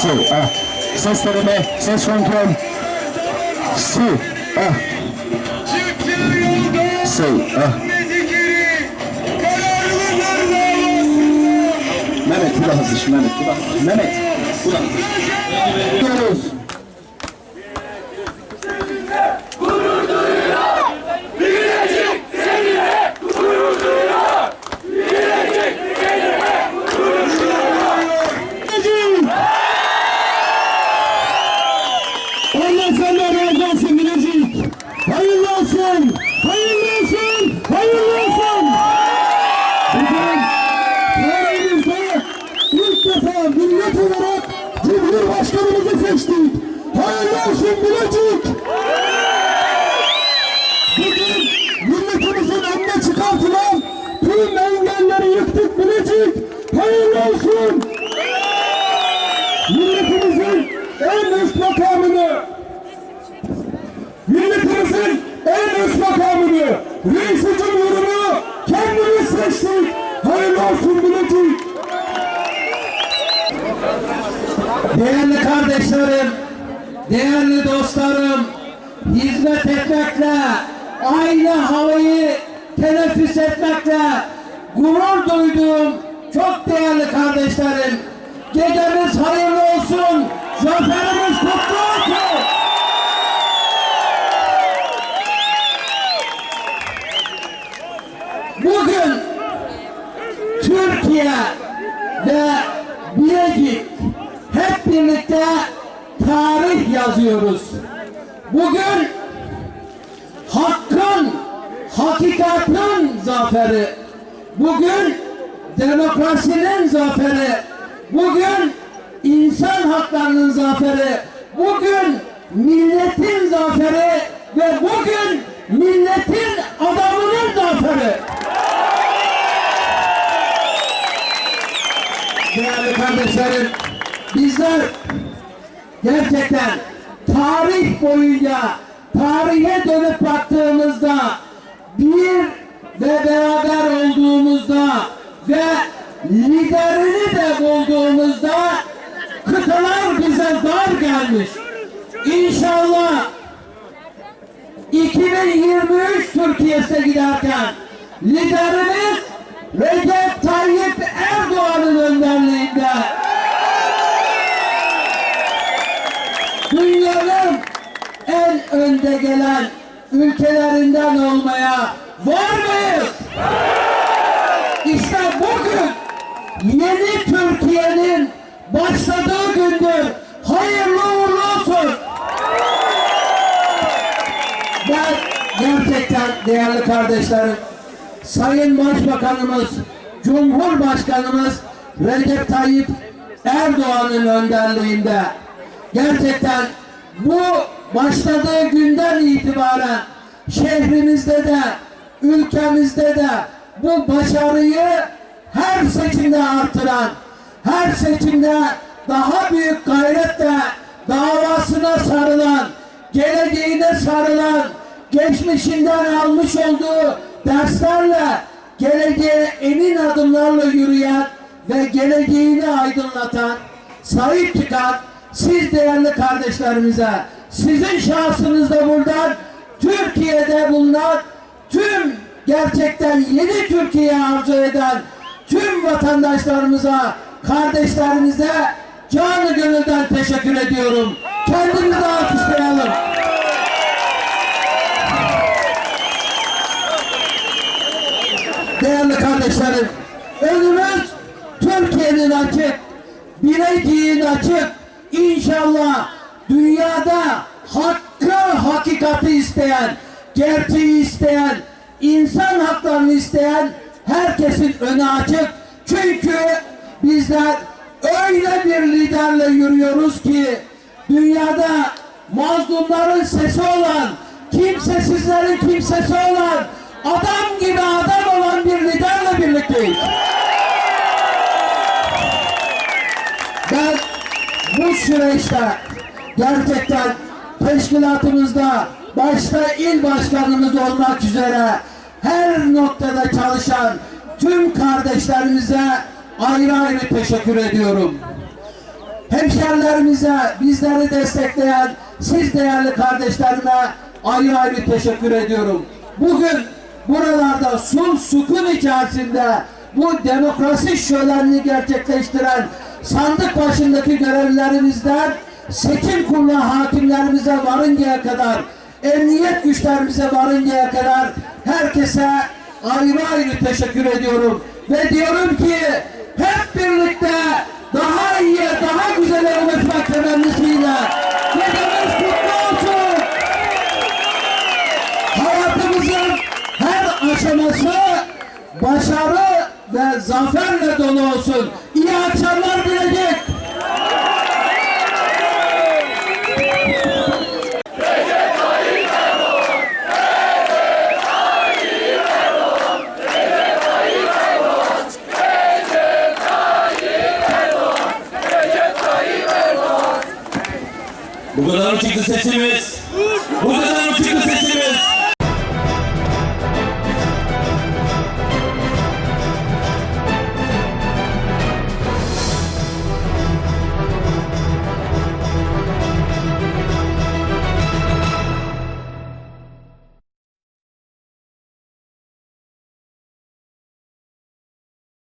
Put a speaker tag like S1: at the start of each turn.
S1: Su, ah. Ses deneme, ses kontrol. Su, ah. Su, ah. Mehmet, bu da hızlı, Mehmet, bu da hızlı. Mehmet, bu da hızlı. Gidiyoruz. Allah senden razı olsun Bilecik. Hayırlı olsun. Hayırlı olsun. Hayırlı olsun. Bugün tarihimizde ilk defa millet olarak Cumhurbaşkanımızı seçtik. Hayırlı olsun Bilecik. Bugün milletimizin önüne çıkartılan tüm engelleri yıktık Bilecik. Hayırlı olsun. Milletimizin en üst makamını milletimizin en üst makamını reis-i cumhurunu kendimiz seçtik. Hayırlı olsun Bilecik.
S2: Değerli kardeşlerim, değerli dostlarım, hizmet etmekle, aynı havayı teneffüs etmekle gurur duyduğum çok değerli kardeşlerim, gecemiz hayırlı olsun, zaferimiz kutlu olsun. Bugün Türkiye ve Bilecik hep birlikte tarih yazıyoruz. Bugün hakkın, hakikatin zaferi. Bugün demokrasinin zaferi. Bugün insan haklarının zaferi. Bugün milletin zaferi ve bugün milletin adamının zaferi. Değerli kardeşlerim, bizler gerçekten tarih boyunca tarihe dönüp baktığımızda bir ve beraber olduğumuzda ve liderini de bulduğumuzda kıtalar bize dar gelmiş. İnşallah 2023 Türkiye'sine giderken liderimiz Recep Tayyip Erdoğan'ın önderliğinde önde gelen ülkelerinden olmaya var mıyız? İşte bugün yeni Türkiye'nin başladığı gündür. Hayırlı uğurlu olsun. Ben gerçekten değerli kardeşlerim, Sayın Başbakanımız, Cumhurbaşkanımız Recep Tayyip Erdoğan'ın önderliğinde gerçekten bu başladığı günden itibaren şehrimizde de ülkemizde de bu başarıyı her seçimde artıran, her seçimde daha büyük gayretle davasına sarılan, geleceğine sarılan, geçmişinden almış olduğu derslerle geleceğe emin adımlarla yürüyen ve geleceğini aydınlatan, sahip çıkan siz değerli kardeşlerimize, sizin şahsınızda buradan Türkiye'de bulunan tüm gerçekten yeni Türkiye arzu eden tüm vatandaşlarımıza, kardeşlerimize canı gönülden teşekkür ediyorum. Kendimizi alkışlayalım. Değerli kardeşlerim, önümüz Türkiye'nin açık, Bilecik'in açık. İnşallah dünyada hakkı, hakikati isteyen, gerçeği isteyen, insan haklarını isteyen herkesin önü açık. Çünkü bizler öyle bir liderle yürüyoruz ki dünyada mazlumların sesi olan, kimsesizlerin kimsesi olan, adam gibi adam olan bir liderle birlikteyiz. Ben bu süreçte gerçekten teşkilatımızda başta il başkanımız olmak üzere her noktada çalışan tüm kardeşlerimize ayrı ayrı teşekkür ediyorum. Hemşerilerimize, bizleri destekleyen siz değerli kardeşlerime ayrı ayrı teşekkür ediyorum. Bugün buralarda sul sukun içerisinde bu demokrasi şölenini gerçekleştiren sandık başındaki görevlilerimizden seçim kurulu hakimlerimize varıncaya kadar emniyet güçlerimize varıncaya kadar herkese ayrı ayrı teşekkür ediyorum. Ve diyorum ki hep birlikte daha iyiye, daha güzele ulaşmak temennisiyle gecemiz kutlu olsun. Hayatımızın her aşaması başarı ve zaferle dolu olsun. İyi akşamlar dileyecek.
S3: Bu kadar mı çıktı sesimiz? Bu kadar